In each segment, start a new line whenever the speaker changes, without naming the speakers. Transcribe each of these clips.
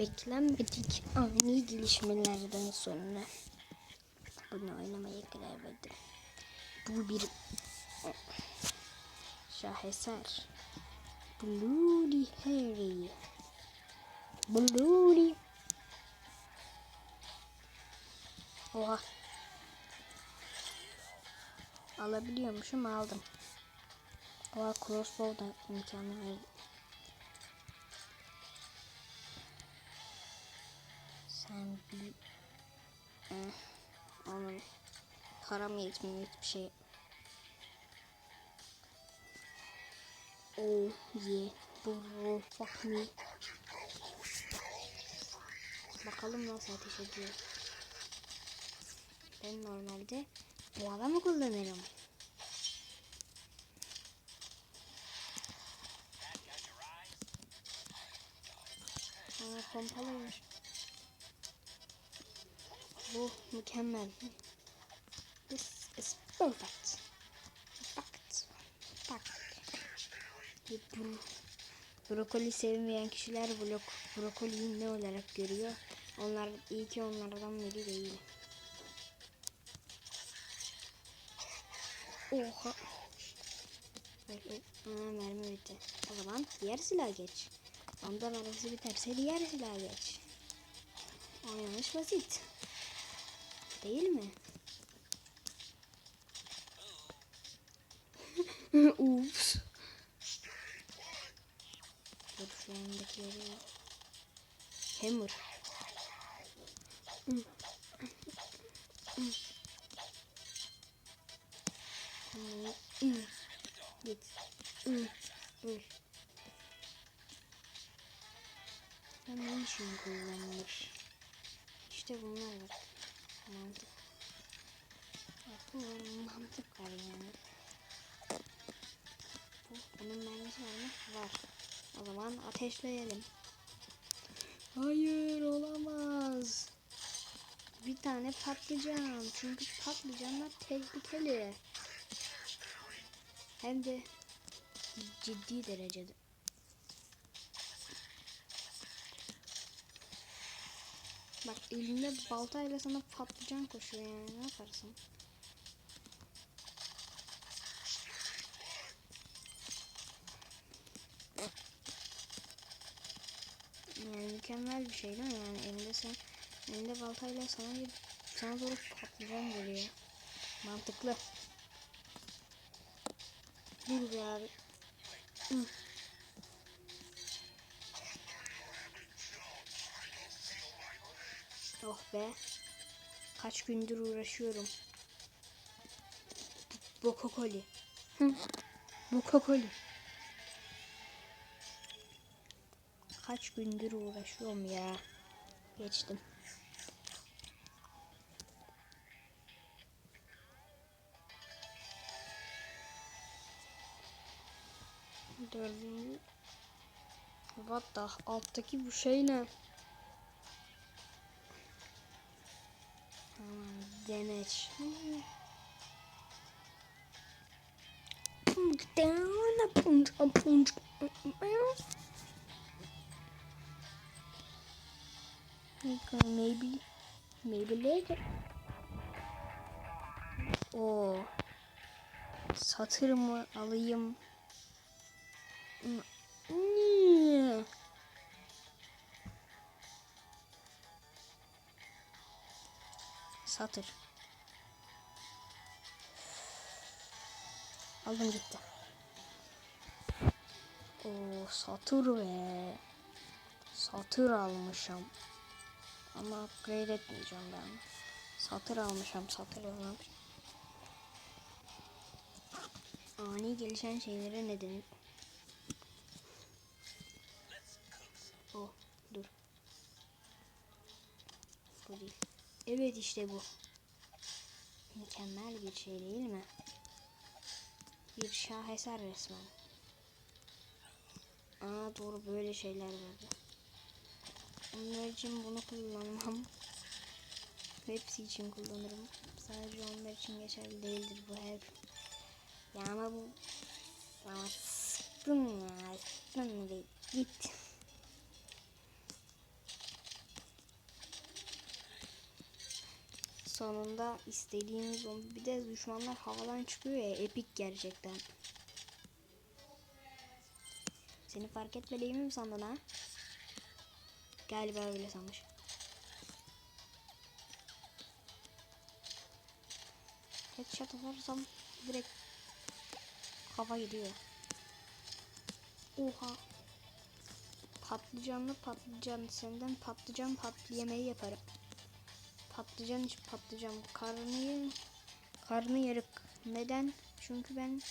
Beklenmedik ani gelişmelerden sonra bunu oynamaya karar verdim. Bu bir şaheser. Bloody Harry. Bloody. Oha. Alabiliyormuşum aldım. Oha crossbow da mükemmel. Sen bir... Eh, onun param yetmiyor hiçbir şey. Oh yeah, bro, fuck me. Bakalım nasıl ateş ediyor. Ben normalde bu adamı kullanırım. Aa, pompalıymış. Bu mükemmel. This is perfect. Perfect. Perfect. Bu brokoli sevmeyen kişiler blok brokoliyi ne olarak görüyor? Onlar iyi ki onlardan biri değil. Oha. Aa, mermi bitti. O zaman diğer silah geç. Onda mermisi biterse diğer silah geç. Oynanış basit. Değil mi? Ups. Dur şu yandakileri. Hammer. Git. Ya ne için kullanılır? İşte bunlar var. Mantık. Var, mantık var yani. Bu, bunun mermisi var? Var. O zaman ateşleyelim. Hayır olamaz. Bir tane patlıcan. Çünkü patlıcanlar tehlikeli. Hem de ciddi derecede. Bak elinde baltayla sana patlıcan koşuyor yani ne yaparsın? Yani mükemmel bir şey değil mi? Yani elinde sen elinde baltayla sana bir sana doğru patlıcan geliyor. Mantıklı. Dur be abi. Hı. Oh be. Kaç gündür uğraşıyorum. Bokokoli. Hı. Bokokoli. Kaç gündür uğraşıyorum ya. Geçtim. Dördüncü. What the alttaki bu şey ne? Deneç. Down a punch a punch. Okay, maybe maybe later. O satır mı alayım? Niye? Satır. Aldım gitti. O satır ve satır almışım. Ama upgrade etmeyeceğim ben. Satır almışım, satır almışım. Ani gelişen şeylere ne denir? Oh, dur. Bu değil. Evet işte bu. Mükemmel bir şey değil mi? Bir şaheser resmen. Aa doğru böyle şeyler vardı. Onlar için bunu kullanmam. Hepsi için kullanırım. Sadece onlar için geçerli değildir bu hep. Ya ama bu... Ama sıktın ya. Sıktın bir git. İstediğimiz o. Bir de düşmanlar havadan çıkıyor ya epik gerçekten. Seni fark etmediğimi mi sandın ha? Galiba öyle sanmış. Headshot atarsam direkt kafa gidiyor. Oha. Patlıcanlı patlıcan senden patlıcan patlı yemeği yaparım. Patlıcan hiç patlıcan karnı karnı yarık. Neden? Çünkü ben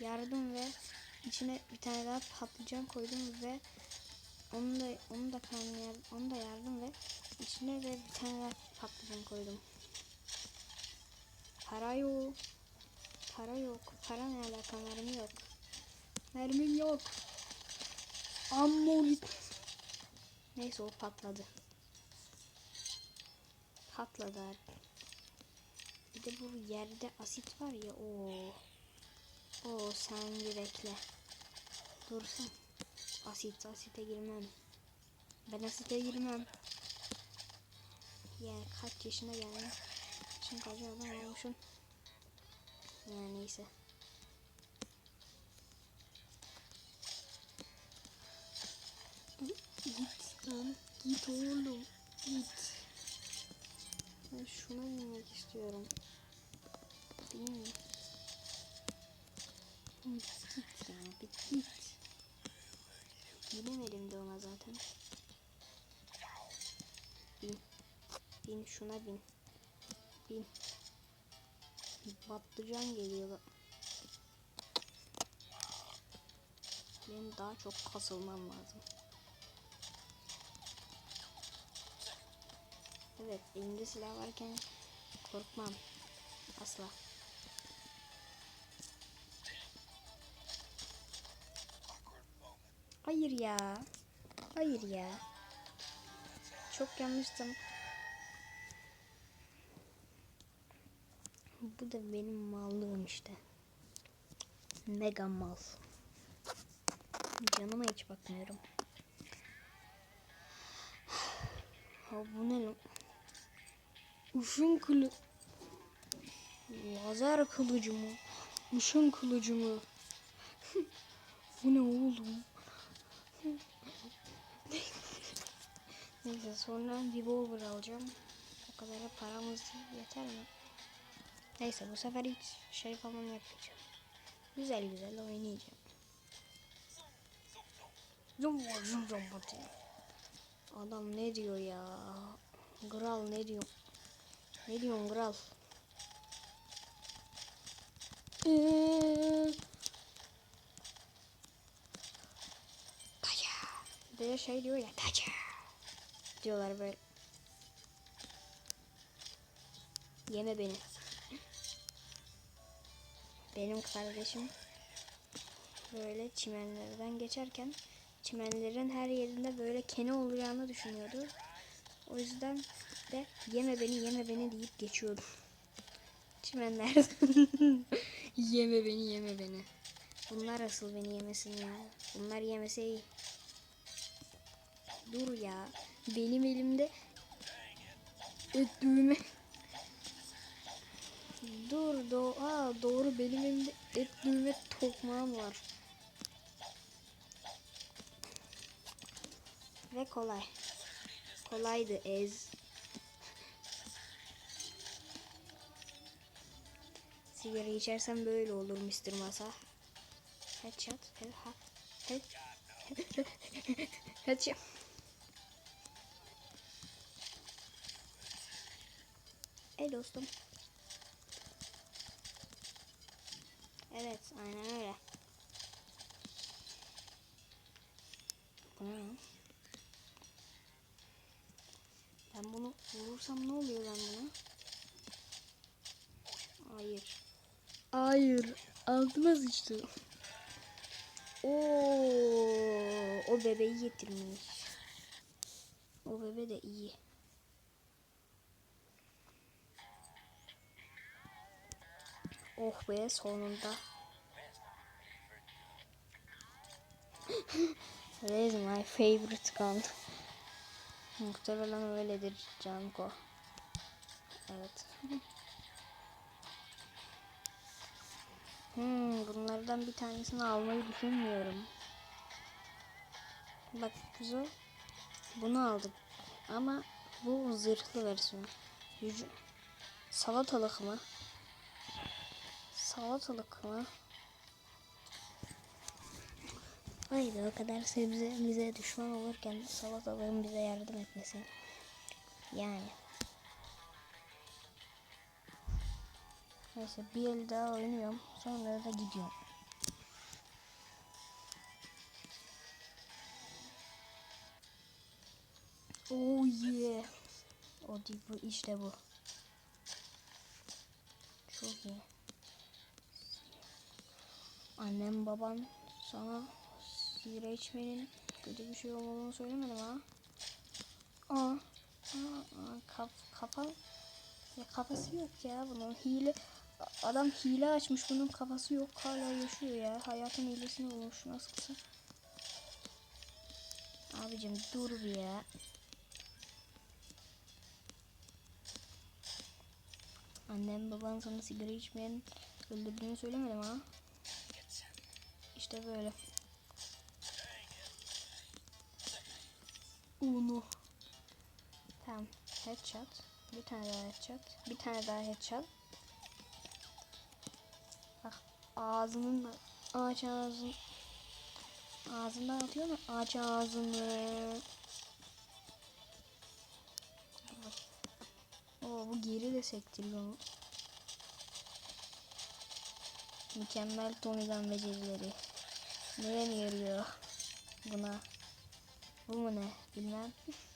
yardım ve içine bir tane daha patlıcan koydum ve onu da onu da karnı onu da yardım ve içine de bir tane daha patlıcan koydum. Para yok. Para yok. Para ne alaka? Mermi yok. Mermim yok. Ammo git. Neyse o patladı. Patladı abi. Bir de bu yerde asit var ya o. O sen bir. Dursun. Asit asite girmem. Ben asite girmem. Yani kaç yaşına geldim. Şimdi kaç adam olmuşum. Yani neyse. Git lan. Git oğlum. Git. Ben şuna binmek istiyorum. Değil mi? Git ya. Bir git. Binemedim de ona zaten. Bin. Bin şuna bin. Bin. Patlıcan geliyor. Benim daha çok kasılmam lazım. Evet, elimde silah varken korkmam. Asla. Hayır ya. Hayır ya. Çok yanlıştım. Bu da benim mallığım işte. Mega mal. Canıma hiç bakmıyorum. Ha bu ne lan? Uşun kılı. Lazer kılıcı mı? Uşun kılıcı mı? bu ne oğlum? Neyse sonra revolver alacağım. O kadar paramız yeter mi? Neyse bu sefer hiç şey falan yapmayacağım. Güzel güzel oynayacağım. Zum zum zum. Adam ne diyor ya? Kral ne diyor? Ne diyorsun kral? Taca. Bir de şey diyor ya taca. Diyorlar böyle. Yeme beni. Benim kardeşim böyle çimenlerden geçerken çimenlerin her yerinde böyle kene olacağını düşünüyordu. O yüzden de yeme beni yeme beni deyip geçiyordu. Çimenlerden yeme beni yeme beni. Bunlar asıl beni yemesin ya. Bunlar yemese iyi. Dur ya. Benim elimde et düğme. Dur do Aa, doğru benim elimde et düğme tokmağım var. Ve kolay. Kolaydı ez. Sigara içersem böyle olur Mr. Masa. Headshot. Head, ha, head, headshot. Ey dostum. Evet, aynen öyle. Ben bunu vurursam ne oluyor lan buna? Hayır. Hayır. Altıma sıçtı. Oo, o bebeği getirmiş. O bebe de iyi. Oh be sonunda. That is my favorite gun. Muhtemelen öyledir Canko. Evet. Hmm, bunlardan bir tanesini almayı düşünmüyorum. Bak güzel. Bunu aldık. Ama bu zırhlı versiyon. Yüce- Salatalık mı? Salatalık mı? Haydi o kadar sebze bize düşman olurken salatalığın bize yardım etmesi. Yani. Neyse bir el daha oynuyorum. Sonra da gidiyorum. Oh yeah. O değil bu işte bu. Çok iyi. Annem baban sana sigara içmenin kötü bir şey olmadığını söylemedim ha. Aa, aa, aa kaf, kafa ya kafası yok ya bunun hile adam hile açmış. Bunun kafası yok. Hala yaşıyor ya. Hayatın hilesini bulmuş nasıl kısa? Abicim dur bir ya. Annem baban sana sigara içmeyen öldürdüğünü söylemedim ha. İşte böyle. Uno. Tamam. Headshot. Bir tane daha headshot. Bir tane daha headshot. Ağzının ağaç ağzın ağzından atıyor mu? Ağaç ağzını. Oo bu geri de sektirdi onu. Mükemmel Tony'den becerileri. Neye mi yarıyor? Buna. Bu mu ne? Bilmem.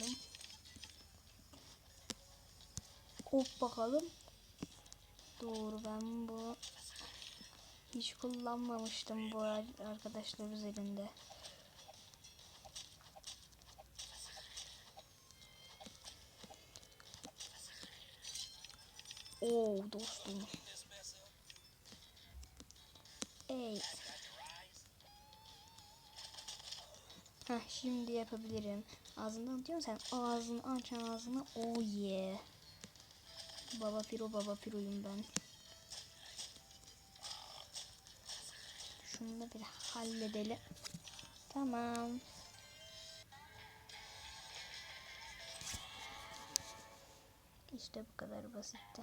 bakalım. Hop bakalım. Doğru ben bu hiç kullanmamıştım bu ar- arkadaşlar üzerinde. Oo dostum. Ey. Heh, şimdi yapabilirim. Ağzından diyorsun sen ağzını aç ağzını. Oh yeah. Baba piro baba piroyum ben. Şunu da bir halledelim. Tamam. İşte bu kadar basitti.